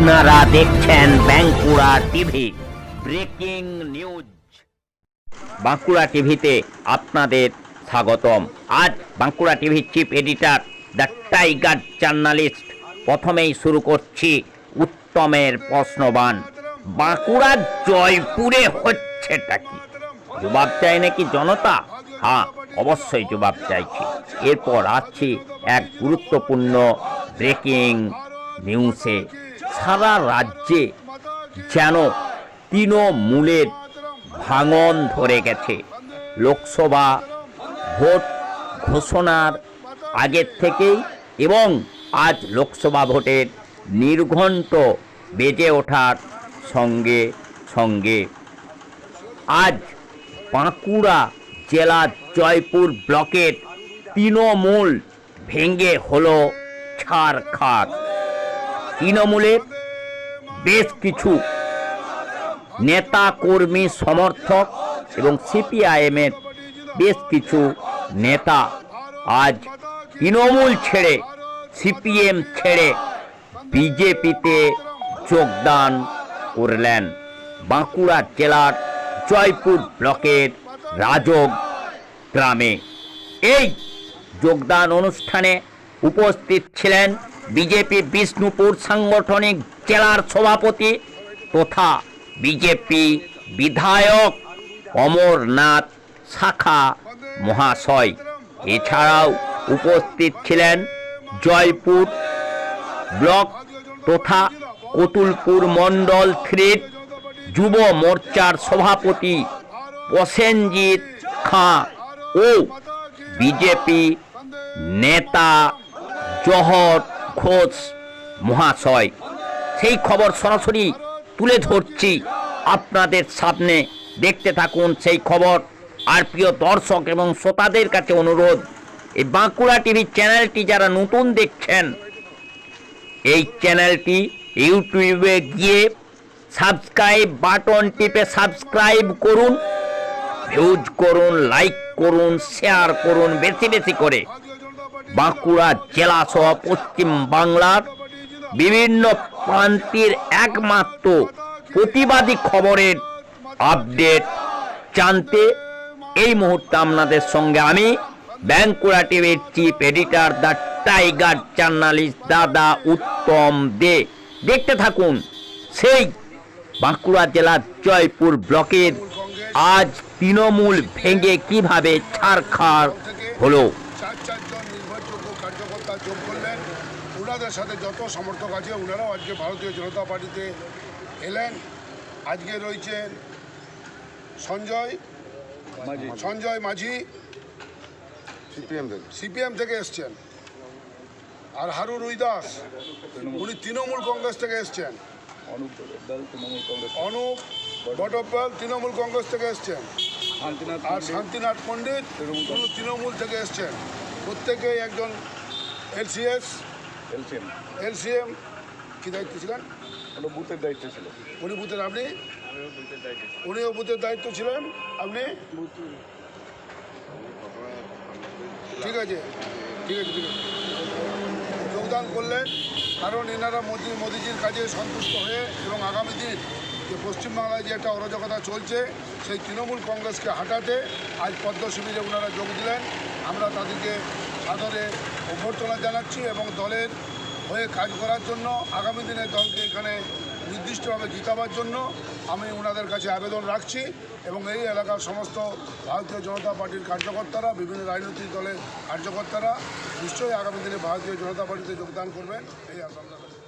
আপনারা দেখছেন Bankura TV, breaking news. Bankura টিভিতে আপনাদের স্বাগতম। আজ বাঁকুড়া টিভির chief editor, the tiger journalist, প্রথমেই শুরু করছি উত্তমের প্রশ্নবান। বাঁকুড়ার জয়পুরে হচ্ছেটা কি? জবাব চাই নাকি জনতা? হ্যাঁ অবশ্যই জবাব চাইছি। এরপর আসছি এক গুরুত্বপূর্ণ ব্রেকিং নিউজে। সারা রাজ্যে যেন তৃণমূলের ভাঙন ধরে গেছে। লোকসভা ভোট ঘোষণার আগের থেকেই এবং আজ লোকসভা ভোটের নির্ঘণ্ট বেজে ওঠার সঙ্গে সঙ্গে। আজ বাঁকুড়া জেলার জয়পুর ব্লকের তৃণমূল ভেঙে হলো ছাড়খাড় তৃণমূলের বেশ কিছু নেতা কর্মী সমর্থক এবং সিপিআইএমের বেশ কিছু নেতা আজ তৃণমূল ছেড়ে, সিপিএম ছেড়ে বিজেপিতে যোগদান করলেন বাঁকুড়া জেলার জয়পুর ব্লকের রাজগ গ্রামে। এই যোগদান অনুষ্ঠানে উপস্থিত ছিলেন বিজেপি বিষ্ণুপুর সাংগঠনিক জেলার সভাপতি তথা বিজেপি বিধায়ক অমরনাথ শাখা মহাশয়। এছাড়াও উপস্থিত ছিলেন জয়পুর ব্লক তথা কতুলপুর মণ্ডল থ্রির যুব মোর্চার সভাপতি প্রসেনজিৎ খাঁ ও বিজেপি নেতা জহর ঘোষ মহাশয়। সেই খবর সরাসরি তুলে ধরছি। আপনাদের সামনে দেখতে থাকুন সেই খবর। আর প্রিয় দর্শক এবং শ্রোতাদের কাছে অনুরোধ, এই বাঁকুড়া টিভি চ্যানেলটি যারা নতুন দেখছেন, এই চ্যানেলটি ইউটিউবে গিয়ে সাবস্ক্রাইব বাটন টিপে সাবস্ক্রাইব করুন, ভিউজ করুন, লাইক করুন, শেয়ার করুন, বেশি বেশি করে। বাঁকুড়া জেলা সহ পশ্চিম বাংলার বিভিন্ন প্রান্তের একমাত্র প্রতিবাদী খবরের আপডেট জানতে এই মুহূর্তে আপনাদের সঙ্গে আমি ব্যাঙ্কুড়া টিভির chief editor the tiger journalist দাদা উত্তম দে। দেখতে থাকুন সেই বাঁকুড়া জেলার জয়পুর ব্লকের আজ তৃণমূল ভেঙে কীভাবে ছাড়খাড় হলো। যোগ করলেন। ওনাদের সাথে যত সমর্থক আছে ওনারাও আজকে ভারতীয় জনতা পার্টিতে এলেন। আজকে রয়েছেন সঞ্জয় সঞ্জয় মাঝি। সিপিএম থেকে। সিপিএম থেকে এসছেন। আর হারু রুইদাস উনি তৃণমূল কংগ্রেস থেকে এসছেন। অনুপ জগদ্দল তৃণমূল কংগ্রেস। থেকে এসছেন। আর শান্তিনাথ পণ্ডিত তৃণমূল তৃণমূল থেকে এসছেন। প্রত্যেকেই একজন এলসিএস? এলসিএম। এলসিএম কী দায়িত্ব ছিলেন? ওটা বুথের দায়িত্ব ছিল। উনি বুথের আপনি? উনিও বুথের দায়িত্ব ছিলেন? আপনি? ঠিক আছে। ঠিক আছে ঠিক আছে। যোগদান করলেন। কারণ এনারা মোদি মোদিজির কাজে সন্তুষ্ট হয়ে এবং আগামী দিন যে পশ্চিমবাংলায় যে একটা অরাজকতা চলছে সেই তৃণমূল কংগ্রেসকে হাঁটাতে আজ পদ্ম শিবিরে ওনারা যোগ দিলেন। আমরা তাদেরকে সাদরে অভ্যর্থনা জানাচ্ছি এবং দলের হয়ে কাজ করার জন্য আগামী দিনে দলকে এখানে নির্দিষ্টভাবে জিতাবার জন্য আমি ওনাদের কাছে আবেদন রাখছি এবং এই এলাকার সমস্ত ভারতীয় জনতা পার্টির কার্যকর্তারা, বিভিন্ন রাজনৈতিক দলের কার্যকর্তারা নিশ্চয়ই আগামী দিনে ভারতীয় জনতা পার্টিতে যোগদান করবেন, এই করি।